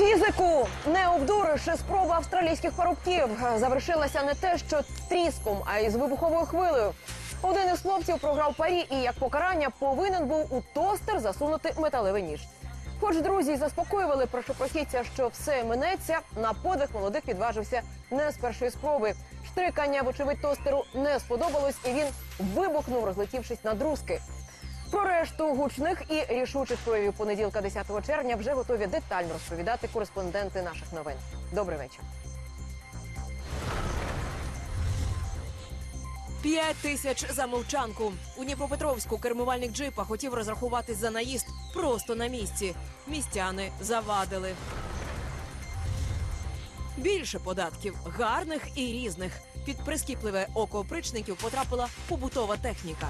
Фізику не обдуривши спроба австралійських парубків завершилася не те, що тріском, а й з вибуховою хвилею. Один із хлопців програв парі і як покарання повинен був у тостер засунути металевий ніж. Хоч друзі заспокоювали першопрохідця, що все минеться, на подих молодик відважився не з першої спроби. Штрикання, вочевидь, тостеру не сподобалось, і він вибухнув, розлетівшись на друзки. Про решту гучних і рішучих проявів понеділка 10 червня вже готові детально розповідати кореспонденти наших новин. Добрий вечір. П'ять тисяч за мовчанку. У Дніпропетровську кермувальник джипа хотів розрахуватись за наїзд просто на місці. Містяни завадили. Більше податків гарних і різних. Під прискіпливе око опричників потрапила побутова техніка.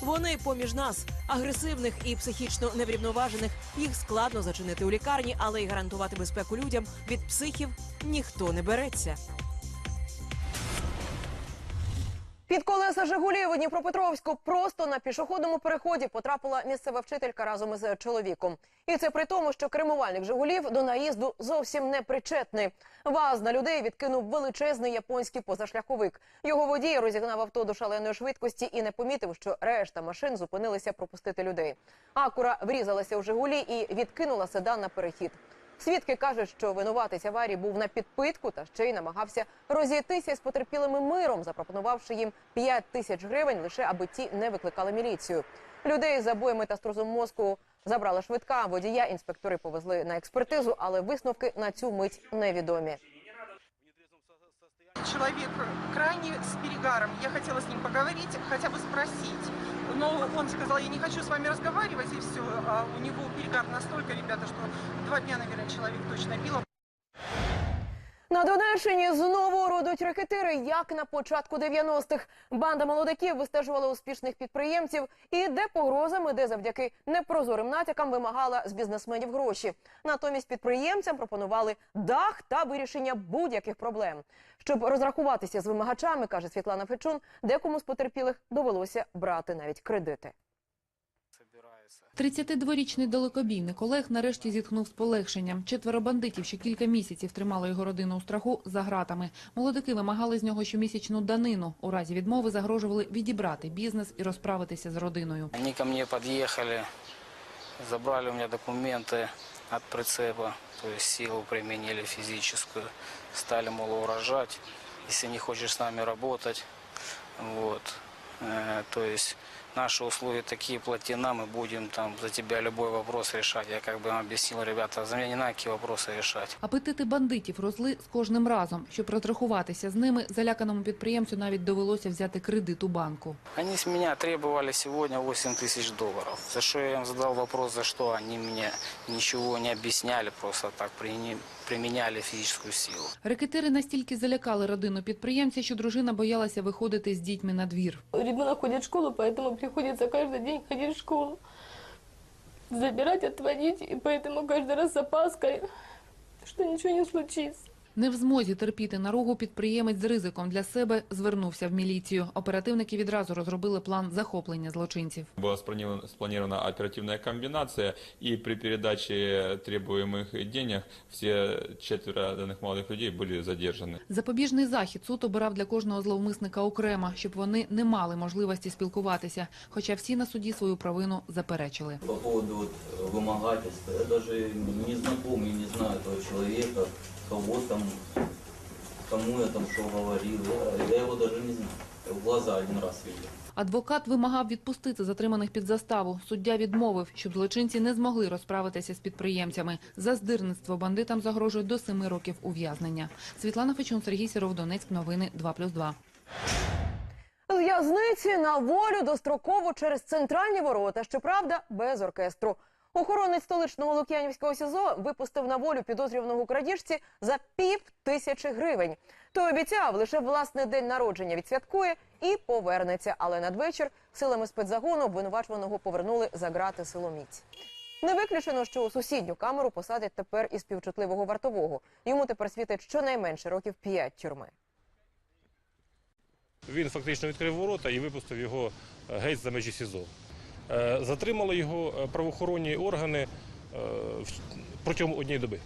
Вони поміж нас, агресивних і психічно неврівноважених. Їх складно зачинити у лікарні, але й гарантувати безпеку людям від психів ніхто не береться. Під колеса Жигулів у Дніпропетровську просто на пішохідному переході потрапила місцева вчителька разом із чоловіком. І це при тому, що кермувальник Жигулів до наїзду зовсім не причетний. Ваз на людей відкинув величезний японський позашляховик. Його водій розігнав авто до шаленої швидкості і не помітив, що решта машин зупинилися пропустити людей. Акура врізалася в Жигулі і відкинула седан на перехід. Свідки кажуть, що винуватець аварії був на підпитку та ще й намагався розійтися з потерпілими миром, запропонувавши їм 5 тисяч гривень, лише аби ті не викликали міліцію. Людей з забоями та струзом мозку забрала швидка. Водія інспектори повезли на експертизу, але висновки на цю мить невідомі. Человек крайне с перегаром. Я хотела с ним поговорить, хотя бы спросить. Но он сказал, я не хочу с вами разговаривать, и все. А у него перегар настолько, ребята, что два дня, наверное, человек точно пил. На Донеччині знову родуть рекетири, як на початку 90-х. Банда молодиків вистежувала успішних підприємців і де погрозами, де завдяки непрозорим натякам вимагала з бізнесменів гроші. Натомість підприємцям пропонували дах та вирішення будь-яких проблем. Щоб розрахуватися з вимагачами, каже Світлана Фечун, декому з потерпілих довелося брати навіть кредити. 32-річний далекобійник Олег нарешті зітхнув з полегшенням. Четверо бандитів, що кілька місяців тримали його родину у страху, за гратами. Молодики вимагали з нього щомісячну данину. У разі відмови загрожували відібрати бізнес і розправитися з родиною. Они ко мне подъехали, забрали у меня документы от прицепа, то есть силу применили физическую, стали, мол, угрожать, если не хочешь с нами работать, вот, Э, то есть наши условия такие, плати нам, мы будем там за тебя любой вопрос решать. Я как бы им объяснил, ребята, за меня не надо какие вопросы решать. Апетити бандитів росли з кожним разом. Щоб розрахуватися з ними, заляканому підприємцю навіть довелося взяти кредит у банку. Они с меня требовали сегодня 8 тысяч долларов. За что я им задал вопрос, за что они мне ничего не объясняли, просто так прини- применяли физическую силу. Рекетири настільки залякали родину підприємця, що дружина боялася виходити з дітьми на двір. Ребенок ходит в школу, поэтому приходится каждый день ходить в школу. Забирать, отводить, и поэтому каждый раз с опаской, что ничего не случится. Не в змозі терпіти наругу підприємець з ризиком для себе звернувся в міліцію. Оперативники відразу розробили план захоплення злочинців. Была спланирована, спланирована оперативная комбинация, и при передаче требуемых денег все четверо данных молодых людей были задержаны. Запобіжний захід суд обирав для кожного зловмисника окремо, щоб вони не мали можливості спілкуватися. Хоча всі на суді свою провину заперечили. По поводу вот, э, вымогательства, я даже не знаком и не знаю этого человека, кого там, кому я там что говорил, я, я его даже не знаю. Я в глаза один раз видел. Адвокат вимагав відпустити затриманих під заставу. Суддя відмовив, щоб злочинці не змогли розправитися з підприємцями. За здирництво бандитам загрожує до семи років ув'язнення. Світлана Фечун, Сергій Сіров, Донецьк. Новини 2+,2. В'язниці на волю достроково через центральні ворота, щоправда, без оркестру. Охоронець столичного Лук'янівського СІЗО випустив на волю підозрюваного крадіжці за пів тисячі гривень. Той обіцяв лише власний день народження відсвяткує і повернеться. Але надвечір силами спецзагону обвинувачуваного повернули за грати силоміць. Не виключено, що у сусідню камеру посадять тепер і співчутливого вартового. Йому тепер світить щонайменше років п'ять тюрми. Він фактично відкрив ворота і випустив його е, геть за межі СІЗО. Е, Затримали його е, правоохоронні органи в- протягом однієї доби.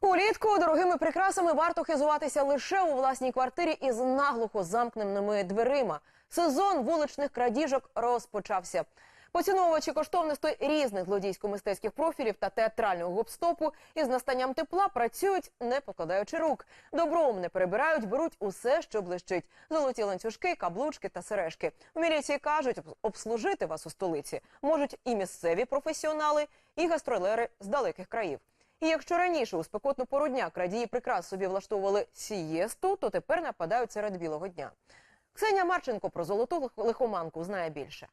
Улітку дорогими прикрасами варто хизуватися лише у власній квартирі із наглухо замкненими дверима. Сезон вуличних крадіжок розпочався. Поціновувачі коштовностей різних злодійсько-мистецьких профілів та театрального гопстопу із настанням тепла працюють, не покладаючи рук. Добром не перебирають, беруть усе, що блищить: золоті ланцюжки, каблучки та сережки. У міліції кажуть, обслужити вас у столиці можуть і місцеві професіонали, і гастролери з далеких країв. І якщо раніше у спекотну пору дня крадії прикрас собі влаштовували сієсту, то тепер нападають серед білого дня. Ксенія Марченко про золоту лихоманку знає більше.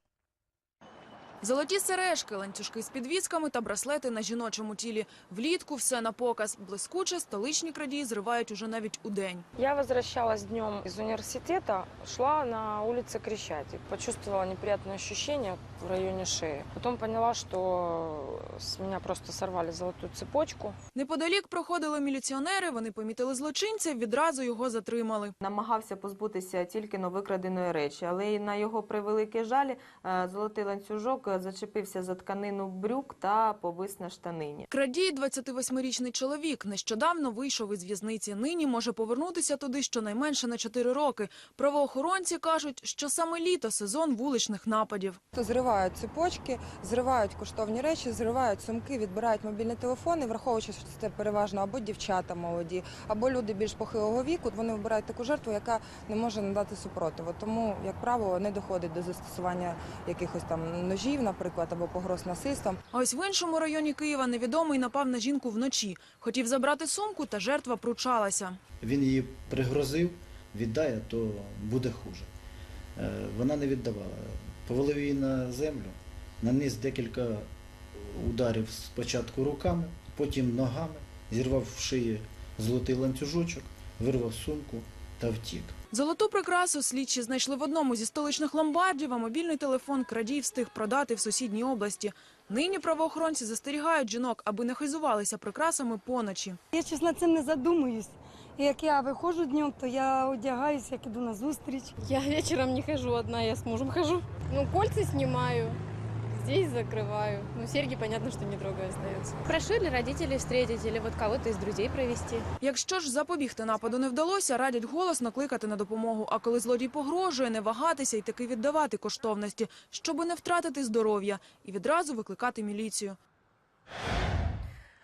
Золоті сережки, ланцюжки з підвісками та браслети на жіночому тілі. Влітку все на показ. Блискуче столичні крадії зривають уже навіть у день. Я возвращалась днем из университета, шла на улице Крещатик. Почувствовала неприятное ощущение в районе шеи. Потом поняла, что с меня просто сорвали золотую цепочку. Неподалік проходили міліціонери, вони помітили злочинця, відразу його затримали. намагався позбутися тільки но викраденої речі, але й на його превеликий жаль е, золотий ланцюжок е, зачепився за тканину брюк та повис на штанині. Крадій, 28-річний чоловік, нещодавно вийшов із в'язниці. Нині може повернутися туди щонайменше на 4 роки. Правоохоронці кажуть, що саме літо – сезон вуличних нападів. Зривають цепочки, зривають коштовні речі, зривають сумки, відбирають мобільні телефони, враховуючи, що це переважно або дівчата молоді, або люди більш похилого віку. Вони вибирають таку жертву, яка не може надати супротиву. Тому, як правило, не доходить до застосування якихось там ножів, наприклад, або погроз насильством. А ось в іншому районі Києва невідомий напав на жінку вночі. Хотів забрати сумку, та жертва пручалася. Він її пригрозив, віддає, то буде хуже. Е, Вона не віддавала. Повалив її на землю, наніс декілька ударів спочатку руками, потім ногами, зірвав в шиї золотий ланцюжочок, вирвав сумку та втік. Золоту прикрасу слідчі знайшли в одному зі столичних ломбардів, а мобільний телефон крадій встиг продати в сусідній області. Нині правоохоронці застерігають жінок, аби не хизувалися прикрасами поночі. Я чесно цим не задумуюсь. І як я виходжу днем, то я одягаюся, як іду на зустріч. Я вечером не хожу одна, я с мужем хожу. Ну, кольца снимаю, здесь закрываю. Ну, серьги, понятно, что не трогаю, остается. Прошу или родителей встретить, или вот кого-то из друзей провести. Якщо ж запобігти нападу не вдалося, радять голосно кликати на допомогу. А коли злодій погрожує, не вагатися і таки віддавати коштовності, щоби не втратити здоров'я, і відразу викликати міліцію.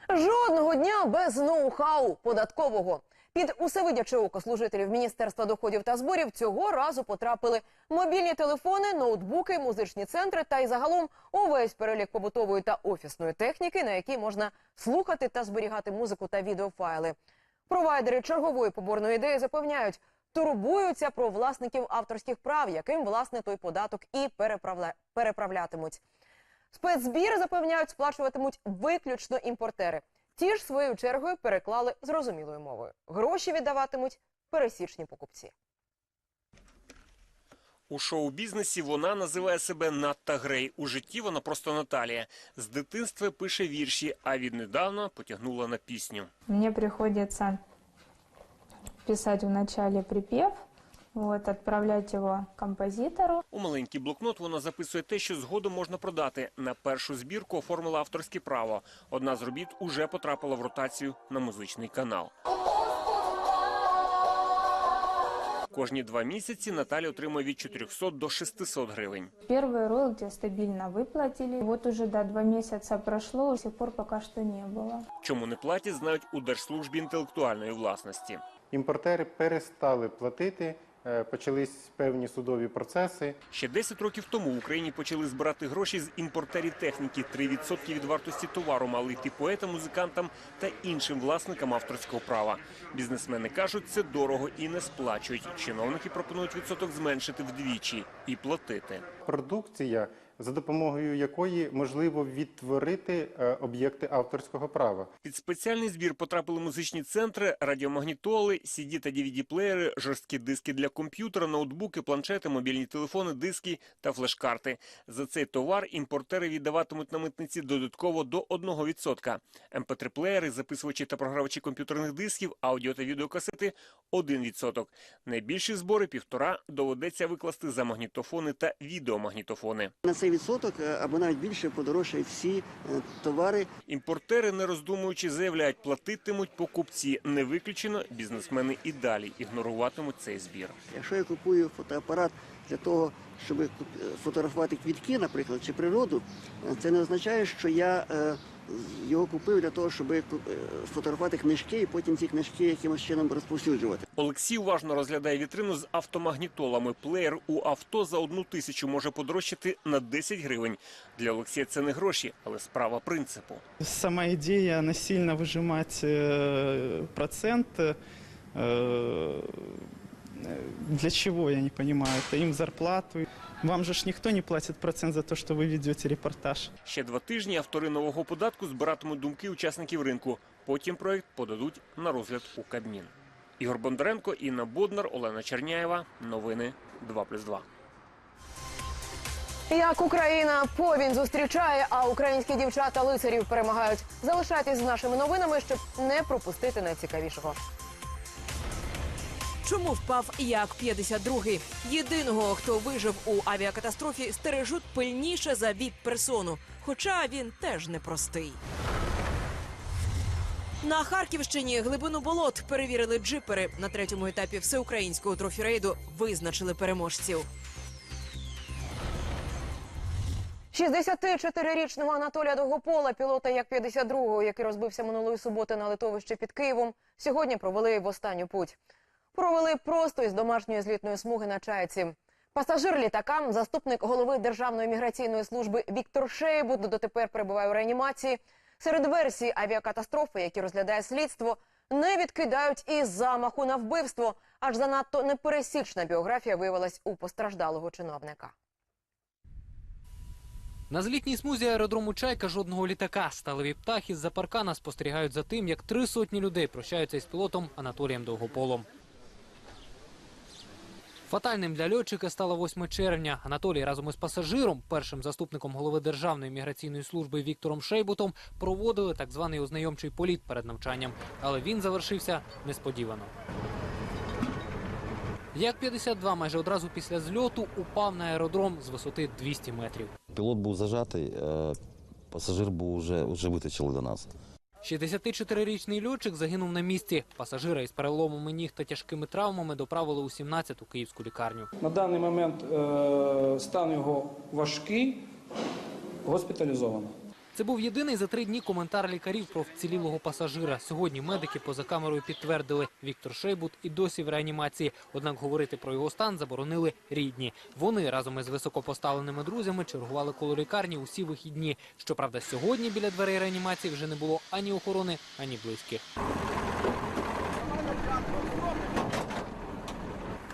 Жодного дня без ноу-хау податкового. Під усевидяче око служителів Міністерства доходів та зборів цього разу потрапили мобільні телефони, ноутбуки, музичні центри та й загалом увесь перелік побутової та офісної техніки, на якій можна слухати та зберігати музику та відеофайли. Провайдери чергової поборної ідеї запевняють, турбуються про власників авторських прав, яким власне той податок і переправля... переправлятимуть. Спецзбір, запевняють, сплачуватимуть виключно імпортери. Ті ж своєю чергою переклали зрозумілою мовою. Гроші віддаватимуть пересічні покупці. У шоу-бізнесі вона називає себе Натта Грей. У житті вона просто Наталія. З дитинства пише вірші, а віднедавна потягнула на пісню. Мне приходится писать вначале припев, вот, отправлять его композитору. У маленький блокнот вона записує те, що згодом можна продати. На першу збірку оформила авторське право. Одна з робіт уже потрапила в ротацію на музичний канал. Кожні два місяці Наталя отримує від 400 до 600 гривень. Первые роялти стабильно выплатили. Вот уже да, два месяца прошло, до сих пор пока что не было. Чому не платять, знають у Держслужбі інтелектуальної власності. Імпортери перестали платити, е, почались певні судові процеси. Ще 10 років тому в Україні почали збирати гроші з імпортерів техніки. 3% від вартості товару мали йти поетам, музикантам та іншим власникам авторського права. Бізнесмени кажуть, це дорого і не сплачують. Чиновники пропонують відсоток зменшити вдвічі і платити. Продукція, за допомогою якої можливо відтворити е, об'єкти авторського права. Під спеціальний збір потрапили музичні центри, радіомагнітоли, CD та DVD-плеєри, жорсткі диски для комп'ютера, ноутбуки, планшети, мобільні телефони, диски та флеш-карти. За цей товар імпортери віддаватимуть на митниці додатково до 1%. МП3-плеєри, записувачі та програвачі комп'ютерних дисків, аудіо та відеокасети – 1%. Найбільші збори – півтора – доведеться викласти за магнітофони та відеомагнітофони. На цей відсоток е, або навіть більше подорожчають всі е, товари. Імпортери, не роздумуючи, заявляють, платитимуть покупці. Не виключено, бізнесмени і далі ігноруватимуть цей збір. Якщо я купую фотоапарат для того, щоб куп- фотографувати квітки, наприклад, чи природу, е, це не означає, що я е, його купив для того, щоб е, фотографувати книжки і потім ці книжки якимось чином розповсюджувати. Олексій уважно розглядає вітрину з автомагнітолами. Плеєр у авто за одну тисячу може подорожчати на 10 гривень. Для Олексія це не гроші, але справа принципу. Сама идея насильно выжимать э, процент, э, для чего, я не понимаю, это им зарплату. Вам же ж никто не платит процент за то, что вы ведете репортаж. Ще два тижні автори нового податку збиратимуть думки учасників ринку. Потім проект подадуть на розгляд у Кабмін. Ігор Бондаренко, Інна Боднар, Олена Черняєва. Новини 2+,2. Як Україна повінь зустрічає, а українські дівчата лицарів перемагають. Залишайтесь з нашими новинами, щоб не пропустити найцікавішого. Чому впав як 52-й? Єдиного, хто вижив у авіакатастрофі, стережуть пильніше за віп-персону. Хоча він теж непростий. На Харківщині глибину болот перевірили джипери. На третьому етапі всеукраїнського трофірейду визначили переможців. 64-річного Анатолія Довгопола, пілота як 52-го, який розбився минулої суботи на литовищі під Києвом, сьогодні провели в останню путь. Провели просто із домашньої злітної смуги на чайці. Пасажир літака, заступник голови Державної міграційної служби Віктор Шейбут, дотепер перебуває у реанімації. Серед версій авіакатастрофи, які розглядає слідство, не відкидають і замаху на вбивство. Аж занадто непересічна біографія виявилась у постраждалого чиновника. На злітній смузі аеродрому Чайка жодного літака. Сталеві птахи з-за паркана спостерігають за тим, як три сотні людей прощаються із пілотом Анатолієм Довгополом. Фатальним для льотчика стало 8 червня. Анатолій разом із пасажиром, першим заступником голови Державної міграційної служби Віктором Шейбутом, проводили так званий ознайомчий політ перед навчанням. Але він завершився несподівано. Як 52 майже одразу після зльоту упав на аеродром з висоти 200 метрів. Пілот був зажатий, е, пасажир був вже, вже витащили до нас. 64-річний льотчик загинув на місці. Пасажира із переломами ніг та тяжкими травмами доправили у 17-ту київську лікарню. На даний момент е, стан його важкий, госпіталізовано. Це був єдиний за три дні коментар лікарів про вцілілого пасажира. Сьогодні медики поза камерою підтвердили, Віктор Шейбут і досі в реанімації. Однак говорити про його стан заборонили рідні. Вони разом із високопоставленими друзями чергували коло лікарні усі вихідні. Щоправда, сьогодні біля дверей реанімації вже не було ані охорони, ані близьких.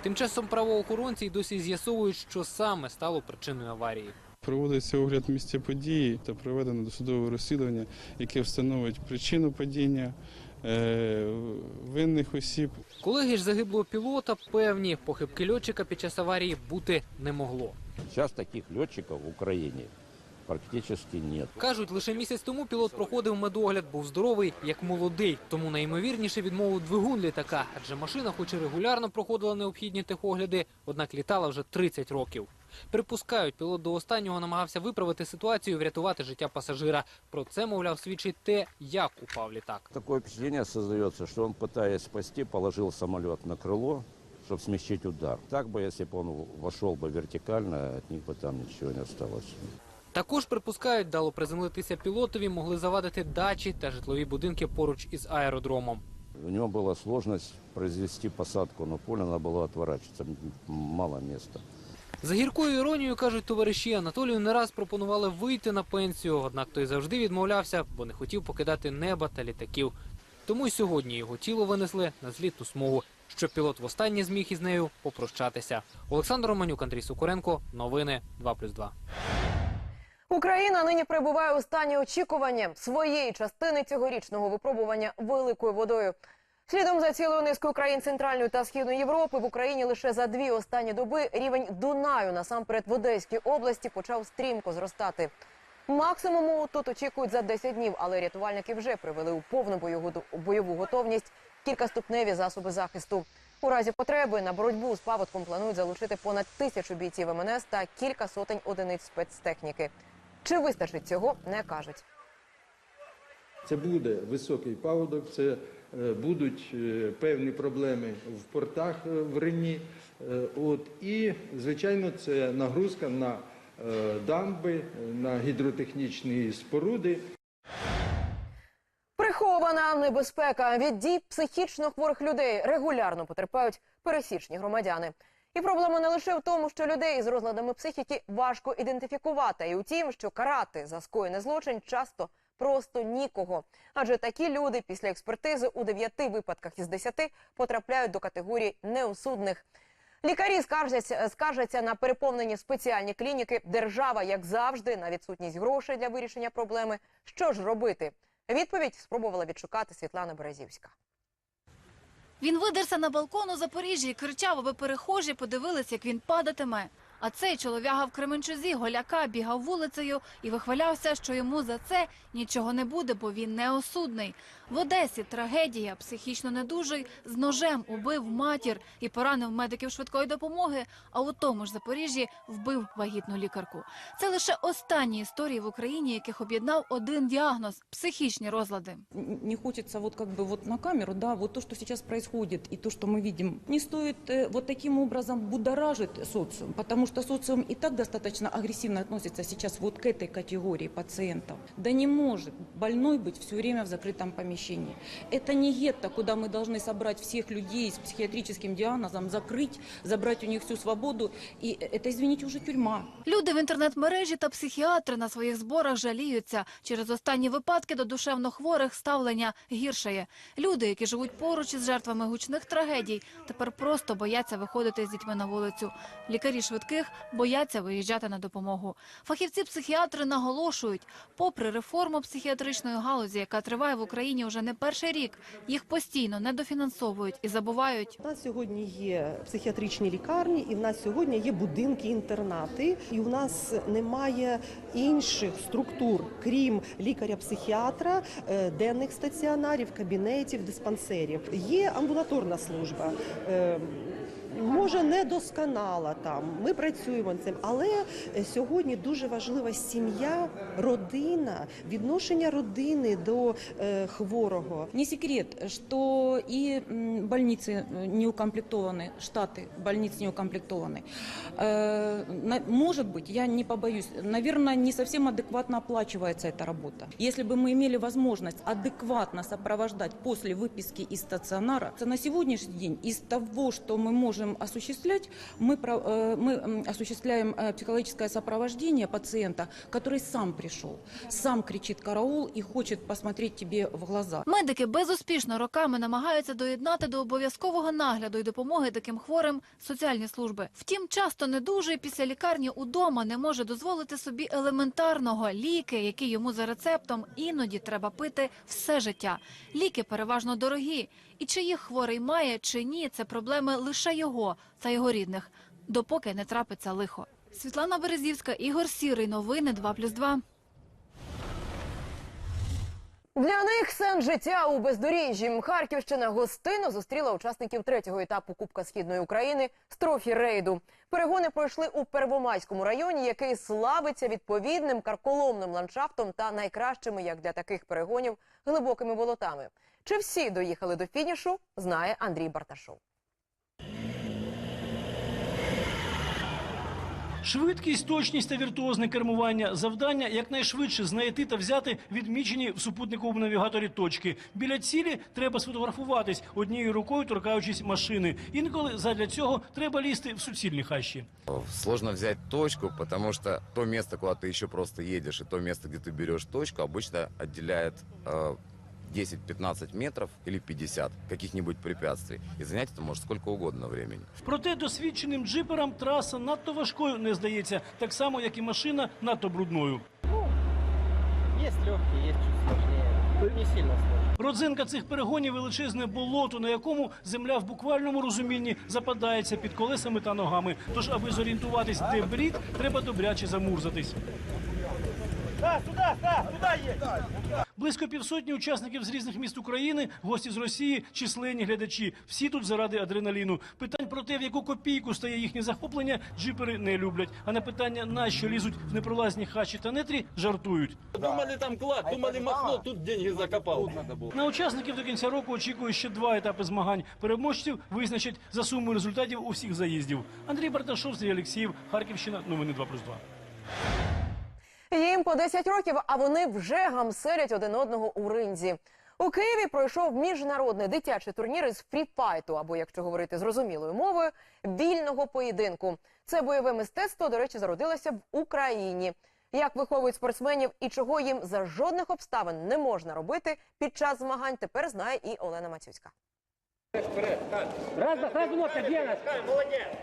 Тим часом правоохоронці й досі з'ясовують, що саме стало причиною аварії. Проводиться огляд місця події та проведено досудове розслідування, яке встановить причину падіння, е, винних осіб. Колеги ж загиблого пілота певні, похибки льотчика під час аварії бути не могло. Сейчас таких летчиков в Украине практически нет. Кажуть, лише місяць тому пілот проходив медогляд, був здоровий, як молодий. Тому найімовірніше відмовив двигун літака, адже машина, хоч і регулярно проходила необхідні техогляди, однак літала вже 30 років. Припускають, пілот до останнього намагався виправити ситуацію і врятувати життя пасажира. Про це, мовляв, свідчить те, як упав літак. Такое впечатление создается, что он, пытаясь спасти, положил самолет на крыло, чтобы смягчить удар. Так бы, если бы он вошел бы вертикально, от них бы там ничего не осталось. Також припускають, дало приземлитися пілотові, могли завадити дачі та житлові будинки поруч із аеродромом. У него была сложность произвести посадку на поле, надо было отворачиваться, м- мало места. За гіркою іронією кажуть товариші, Анатолію не раз пропонували вийти на пенсію, однак той завжди відмовлявся, бо не хотів покидати неба та літаків. Тому й сьогодні його тіло винесли на злітну смугу, щоб пілот востаннє зміг із нею попрощатися. Олександр Романюк, Андрій Сукоренко. Новини 2+,2. Україна нині перебуває у стані очікування своєї частини цьогорічного випробування великою водою. Слідом за цілою низкою країн Центральної та Східної Європи в Україні лише за дві останні доби рівень Дунаю насамперед в Одеській області почав стрімко зростати. Максимуму тут очікують за 10 днів, але рятувальники вже привели у повну бойову, готовність кількаступневі засоби захисту. У разі потреби на боротьбу з паводком планують залучити понад тисячу бійців МНС та кілька сотень одиниць спецтехніки. Чи вистачить цього, не кажуть. Це буде високий паводок, це будуть е, певні проблеми в портах е, в Рені. Е, От, і, звичайно, це нагрузка на е, дамби, на гідротехнічні споруди. Прихована небезпека від дій психічно хворих людей регулярно потерпають пересічні громадяни. І проблема не лише в тому, що людей з розладами психіки важко ідентифікувати, і у тім, що карати за скоєний злочин часто просто нікого. Адже такі люди після експертизи у дев'яти випадках із десяти потрапляють до категорії неосудних. Лікарі скаржаться, скаржаться на переповнені спеціальні клініки. Держава, як завжди, на відсутність грошей для вирішення проблеми. Що ж робити? Відповідь спробувала відшукати Світлана Березівська. Він видерся на балкон у Запоріжжі і кричав, аби перехожі подивились, як він падатиме. А цей чолов'яга в Кременчузі голяка бігав вулицею і вихвалявся, що йому за це нічого не буде, бо він неосудний. В Одесі трагедія. Психічно недужий з ножем убив матір і поранив медиків швидкої допомоги. А у тому ж Запоріжжі вбив вагітну лікарку. Це лише останні історії в Україні, яких об'єднав один діагноз психічні розлади. не хочется вот как бы вот на камеру, да, вот то, что сейчас происходит и то, что мы видим, не стоит э, вот таким образом будоражить социум, потому что социум и так достаточно агрессивно относится сейчас вот к этой категории пациентов. Да не может больной быть все время в закрытом помещении. Это не гетто, куда мы должны собрать всех людей с психиатрическим диагнозом, закрыть, забрать у них всю свободу. И это, извините, уже тюрьма. Люди в інтернет-мережі та психіатри на своїх зборах жаліються. Через останні випадки до душевно хворих ставлення гіршає. Люди, які живуть поруч із жертвами гучних трагедій, тепер просто бояться виходити з дітьми на вулицю. Лікарі швидких бояться виїжджати на допомогу. Фахівці-психіатри наголошують, попри реформу психіатричної галузі, яка триває в Україні уже не перший рік, їх постійно недофінансовують і забувають. У нас сьогодні є психіатричні лікарні, і в нас сьогодні є будинки-інтернати, і в нас немає інших структур, крім лікаря-психіатра, е, денних стаціонарів, кабінетів, диспансерів. Є амбулаторна служба е, Може, недосконала там. Ми працюємо над цим, але е, сьогодні дуже важлива сім'я, родина, відношення родини до е, хворого. Не секрет, что и м, больницы э, не укомплектованы, штаты больниц не укомплектованы. Э, на- Может быть, я не побоюсь, наверное, не совсем адекватно оплачивается эта работа. Если бы мы имели возможность адекватно сопровождать после выписки из стационара, то на сегодняшний день из того, что мы можем осуществлять, мы, про- э, мы м, осуществляем э, психологическое сопровождение пациента, который сам пришел, сам кричит караул и хочет посмотреть тебе в глаза. Медики безуспішно роками намагаються доєднати до обов'язкового нагляду і допомоги таким хворим соціальні служби. Втім, часто недужий після лікарні удома не може дозволити собі елементарного ліки, які йому за рецептом іноді треба пити все життя. Ліки переважно дорогі, і чи їх хворий має чи ні, це проблеми лише його та його рідних, допоки не трапиться лихо. Світлана Березівська, Ігор Сірий. Новини 2+,2. Для них сенс життя у бездоріжжі. Харківщина гостинно зустріла учасників третього етапу Кубка Східної України з трофі рейду. Перегони пройшли у Первомайському районі, який славиться відповідним карколомним ландшафтом та найкращими, як для таких перегонів, глибокими болотами. Чи всі доїхали до фінішу, знає Андрій Барташов. Швидкість, точність та віртуозне кермування завдання якнайшвидше знайти та взяти відмічені в супутниковому навігаторі точки. Біля цілі треба сфотографуватись однією рукою, торкаючись машини. Інколи задля цього треба лізти в суцільні хащі. Сложно взять точку, потому что то место, куда ты еще просто едешь, и то место, где ты берешь точку, обычно отделяет э, 10-15 метров или 50 каких-нибудь препятствий. И занять это может сколько угодно времени. Проте досвідченим джиперам траса надто важкою не здається, так само як і машина надто брудною. Есть легкие, есть чуть сложнее. Не сильно сложно. Родзинка цих перегонів величезне болото, на якому земля в буквальному розумінні западається під колесами та ногами. Тож, аби зорієнтуватись, де брід, треба добряче замурзатись. Да, сюда, да, туда есть. Близько півсотні учасників з різних міст України, гості з Росії, численні глядачі. Всі тут заради адреналіну. Питань про те, в яку копійку стає їхнє захоплення, джипери не люблять. А на питання, на що лізуть в непролазні хащі та нетрі, жартують. Думали там клад, думали махно, тут деньги закопал. На учасників до кінця року очікує ще два етапи змагань. Переможців визначать за сумою результатів усіх заїздів. Андрій Барташов, Сергій Олексіїв, Харківщина. Новини 2+,2. Їм по 10 років, а вони вже гамселять один одного у ринзі. У Києві пройшов міжнародний дитячий турнір із фріфайту, або, якщо говорити зрозумілою мовою, вільного поєдинку. Це бойове мистецтво, до речі, зародилося в Україні. Як виховують спортсменів і чого їм за жодних обставин не можна робити під час змагань, тепер знає і Олена Мацюцька. Раз, ножка.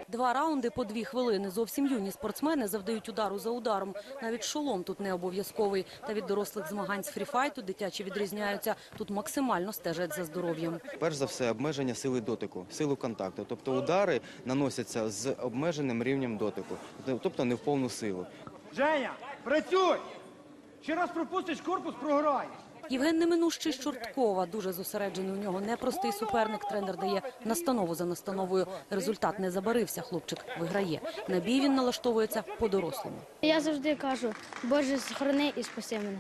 Два раунди по дві хвилини. Зовсім юні спортсмени завдають удару за ударом. Навіть шолом тут не обов'язковий. Та від дорослих змагань з фріфайту дитячі відрізняються. Тут максимально стежать за здоров'ям. Перш за все, обмеження сили дотику, силу контакту. Тобто удари наносяться з обмеженим рівнем дотику, тобто не в повну силу. Женя, працюй! Ще раз пропустиш корпус, програєш. Євген Неминущий Чорткова дуже зосереджений у нього непростий суперник. Тренер дає настанову за настановою. Результат не забарився. Хлопчик виграє. На бій він налаштовується по-дорослому. Я завжди кажу, Боже, сохрани і спаси мене.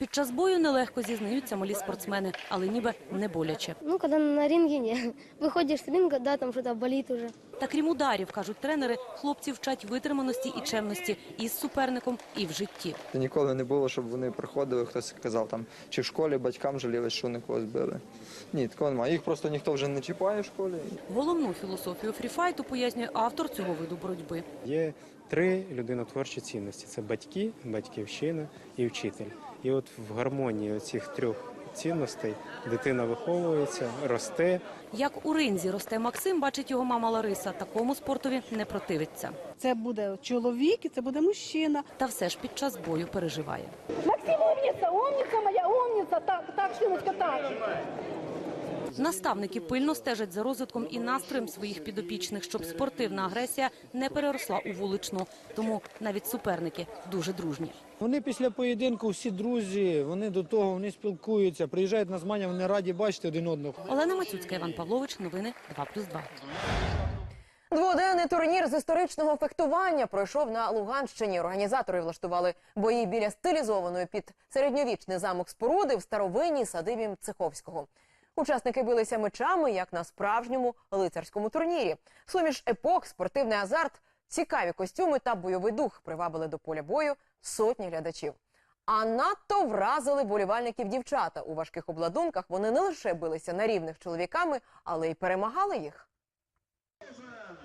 Під час бою нелегко зізнаються малі спортсмени, але ніби не боляче. Ну, коли на ринге не. Виходиш з ринга, да, там щось болить уже. Та крім ударів, кажуть тренери, хлопці вчать витриманості і чемності і з суперником, і в житті. Ніколи не було, щоб вони приходили, хтось казав там, чи в школі батькам жаліли, що вони когось били. Ні, такого немає. Їх просто ніхто вже не чіпає в школі. Головну філософію фріфайту пояснює автор цього виду боротьби. Є три людинотворчі цінності: це батьки, батьківщина і вчитель. І от в гармонії цих трьох цінностей дитина виховується, росте. Як у ринзі росте Максим, бачить його мама Лариса. Такому спортові не противиться. Це буде чоловік і це буде мужчина. Та все ж під час бою переживає. Максим, умніця, умніця моя, умніця, так, так, синочка, так. Наставники пильно стежать за розвитком і настроєм своїх підопічних, щоб спортивна агресія не переросла у вуличну. Тому навіть суперники дуже дружні. Вони після поєдинку всі друзі, вони до того, вони спілкуються, приїжджають на змагання, вони раді бачити один одного. Олена Мацюцька, Іван Павлович. Новини 2+,2. Дводенний турнір з історичного фехтування пройшов на Луганщині. Організатори влаштували бої біля стилізованої під середньовічний замок споруди в старовинній садибі Мцеховського. Учасники билися мечами, як на справжньому лицарському турнірі. Суміш епох, спортивний азарт, цікаві костюми та бойовий дух привабили до поля бою сотні глядачів. А надто вразили болівальників дівчата. У важких обладунках вони не лише билися на рівних чоловіками, але й перемагали їх.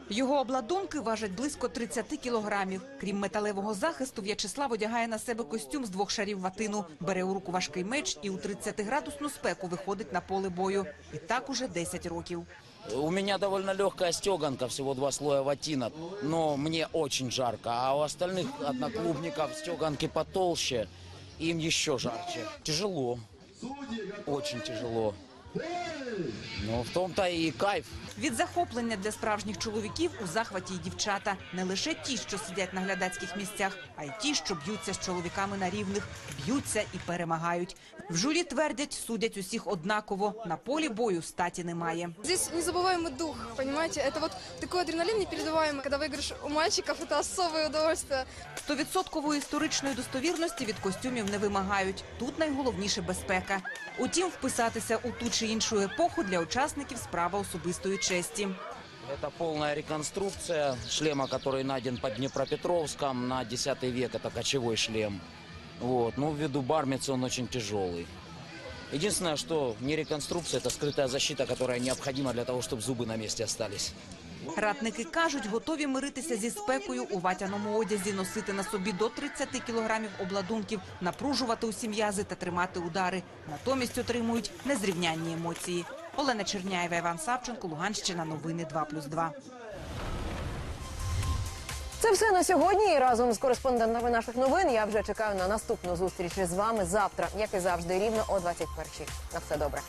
Його обладунки важать близько 30 кілограмів. Крім металевого захисту, В'ячеслав одягає на себе костюм з двох шарів ватину, бере у руку важкий меч і у 30-градусну спеку виходить на поле бою. І так уже 10 років. У меня довольно легкая стеганка, всего два слоя ватина, но мне очень жарко. А у остальных одноклубников стеганки потолще, им еще жарче. Тяжело, очень тяжело. Но в том-то и кайф. Від захоплення для справжніх чоловіків у захваті й дівчата. Не лише ті, що сидять на глядацьких місцях, а й ті, що б'ються з чоловіками на рівних, б'ються і перемагають. В журі твердять, судять усіх однаково. На полі бою статі немає. Здесь незабываемый дух, понимаете? Это вот такой адреналин непередаваемый. Когда выиграешь у мальчиков, это особое удовольствие. Стовідсоткової історичної достовірності від костюмів не вимагають. Тут найголовніше безпека. Утім, вписатися у ту чи іншу епоху для учасників справа особистої честі. Это полная реконструкция шлема, который найден под Днепропетровском на X век. Это кочевой шлем. Вот. Ну, ввиду бармицы он очень тяжелый. Единственное, что не реконструкция, это скрытая защита, которая необходима для того, чтобы зубы на месте остались. Ратники кажуть, готові миритися зі спекою у ватяному одязі, носити на собі до 30 кілограмів обладунків, напружувати усі м'язи та тримати удари. Натомість отримують незрівнянні емоції. Олена Черняєва, Іван Савченко, Луганщина. Новини 2+,2. Це все на сьогодні. І разом з кореспондентами наших новин я вже чекаю на наступну зустріч із вами завтра, як і завжди, рівно о 21-й. На все добре.